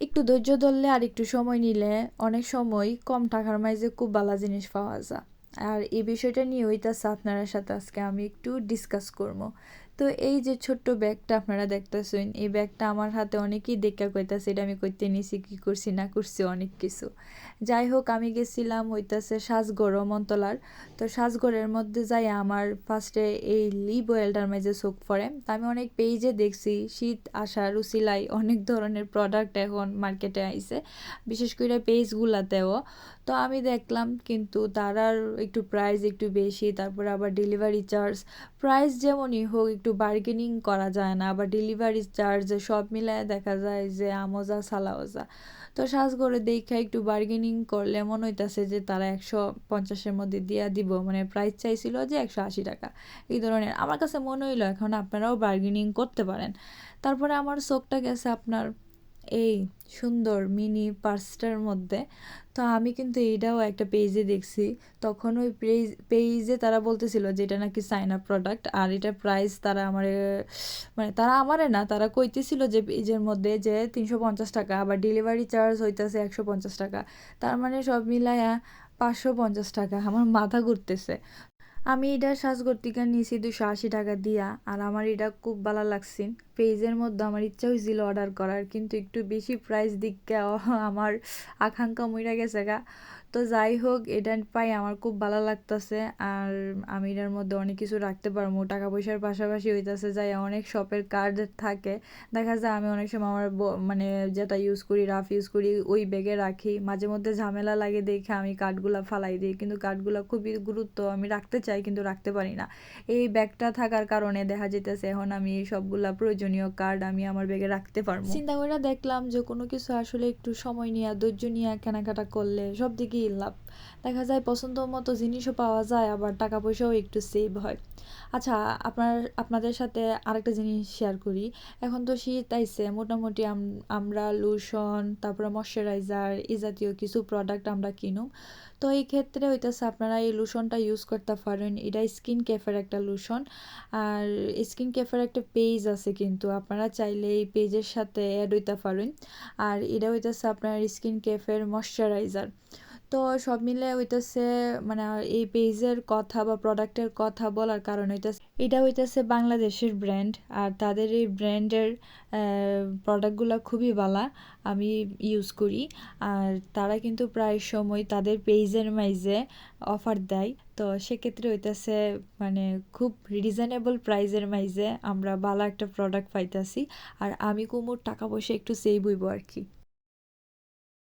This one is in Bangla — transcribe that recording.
একটু ধৈর্য ধরলে আর একটু সময় নিলে অনেক সময় কম টাকার মাঝে খুব ভালো জিনিস পাওয়া যায়। আর এই বিষয়টা নিয়ে ওইটা আপনার সাথে আজকে আমি একটু ডিসকাস করব। তো এই যে ছোট্ট ব্যাগটা আপনারা দেখতেছেন, এই ব্যাগটা আমার হাতে অনেকেই দেখা কইতাছে, এটা আমি করতে নিছি, কি করছি, না করছি, অনেক কিছু। যাই হোক, আমি গেছিলাম হইতাছে সাজগড় মন্তলার তো সাজগড়ের মধ্যে যাই আমার ফার্স্টে এই লিপ অয়েলটার মাঝে চোখ পড়ে। তো আমি অনেক পেজে দেখছি, শীত আসার উসিলাই অনেক ধরনের প্রোডাক্ট এখন মার্কেটে আইছে, বিশেষ করে পেজগুলাতেও তো আমি দেখলাম, কিন্তু তারার একটু প্রাইস একটু বেশি, তারপর আবার ডেলিভারি চার্জ প্রাইস যেমনই হোক একটু বার্গেনিং করা যায় না বা ডেলিভারি চার্জ সব মিলায় দেখা যায় যে আমজা, সালাওজা। তো সাজ করে দেখা একটু বার্গেনিং করলে মনে হইতাছে যে তারা একশো পঞ্চাশের মধ্যে দিয়া দিব। মানে প্রাইস চাইছিল যে একশো আশি টাকা। এই ধরনের। আমার কাছে মনে হইল, এখন আপনারাও বার্গেনিং করতে পারেন। তারপরে আমার চোখটা গেছে আপনার এই সুন্দর মিনি পার্সটার মধ্যে। তো আমি কিন্তু এইটাও একটা পেজে দেখছি। তখন ওই পেজ পেজে তারা বলতেছিল যে এটা নাকি আপ প্রোডাক্ট আর এটা প্রাইস তারা আমার মানে তারা আমারে না, তারা কইতেছিল যে পেজের মধ্যে যে তিনশো পঞ্চাশ টাকা, আবার ডেলিভারি চার্জ হইতেছে একশো পঞ্চাশ টাকা। তার মানে সব মিলায়া পাঁচশো পঞ্চাশ টাকা। আমার মাথা ঘুরতেছে। আমি এটা সাজগর নিয়েছি দুশো আশি টাকা দিয়া, আর আমার এটা খুব ভালো লাগছে। পেজের মধ্যে আমার ইচ্ছা হয়েছিল অর্ডার করার, কিন্তু একটু বেশি প্রাইস দিকে আমার আকাঙ্ক্ষা মইরা গেছে গা। তো যাই হোক, এটা পাই আমার খুব ভালো লাগতেছে আর আমি এটার মধ্যে অনেক কিছু রাখতে পারব। টাকা পয়সার পাশাপাশি হইতেছে যাই, অনেক শপের কার্ড থাকে। দেখা যায় আমি অনেক সময় আমার মানে যেটা ইউজ করি রাফ ইউজ করি, ওই ব্যাগে রাখি। মাঝে মধ্যে ঝামেলা লাগে দেখে আমি কার্ডগুলো ফালাই দিই, কিন্তু কার্ডগুলো খুবই গুরুত্ব আমি রাখতে চাই, কিন্তু রাখতে পারি না। এই ব্যাগটা থাকার কারণে দেখা যেতেছে এখন আমি এই সবগুলা প্রয়োজনীয় কার্ড আমি আমার ব্যাগে রাখতে পারব। চিন্তা করে দেখলাম যে কোনো কিছু আসলে একটু সময় নিয়ে, ধৈর্য নিয়ে কেনাকাটা করলে সব দিকেই লাভ। দেখা যায় পছন্দ মতো জিনিসও পাওয়া যায়, আবার টাকা পয়সাও একটু সেভ হয়। আচ্ছা আপনার, আপনাদের সাথে আরেকটা জিনিস শেয়ার করি। এখন তো শীত আইছে, মোটামুটি আমরা লোশন তারপরে ময়শ্চারাইজার এই জাতীয় কিছু প্রোডাক্ট আমরা কিনুম তো এই ক্ষেত্রে হইতেছে আপনারা এই লোশনটা ইউজ করতে পারেন। এটা স্কিন কেফের একটা লোশন আর স্কিন কেফের একটা পেজ আছে কিন্তু। আপনারা চাইলে এই পেজের সাথে অ্যাড হইতে পারেন। আর এটা হইতেছে আপনার স্কিন কেফের ময়শ্চারাইজার তো সব মিলে হইতেছে মানে এই পেজের কথা বা প্রোডাক্টের কথা বলার কারণ হইতেছে, এটা হইতেছে বাংলাদেশের ব্র্যান্ড আর তাদের এই ব্র্যান্ডের প্রোডাক্টগুলো খুবই ভালো আমি ইউজ করি। আর তারা কিন্তু প্রায় সময় তাদের পেজের মাইজে অফার দেয়। তো সেক্ষেত্রে হইতেছে মানে খুব রিজনেবল প্রাইজের মাইজে আমরা ভালো একটা প্রোডাক্ট পাইতেছি। আর আমি কুমুর টাকা পয়সা একটু সেভ হইব আর কি।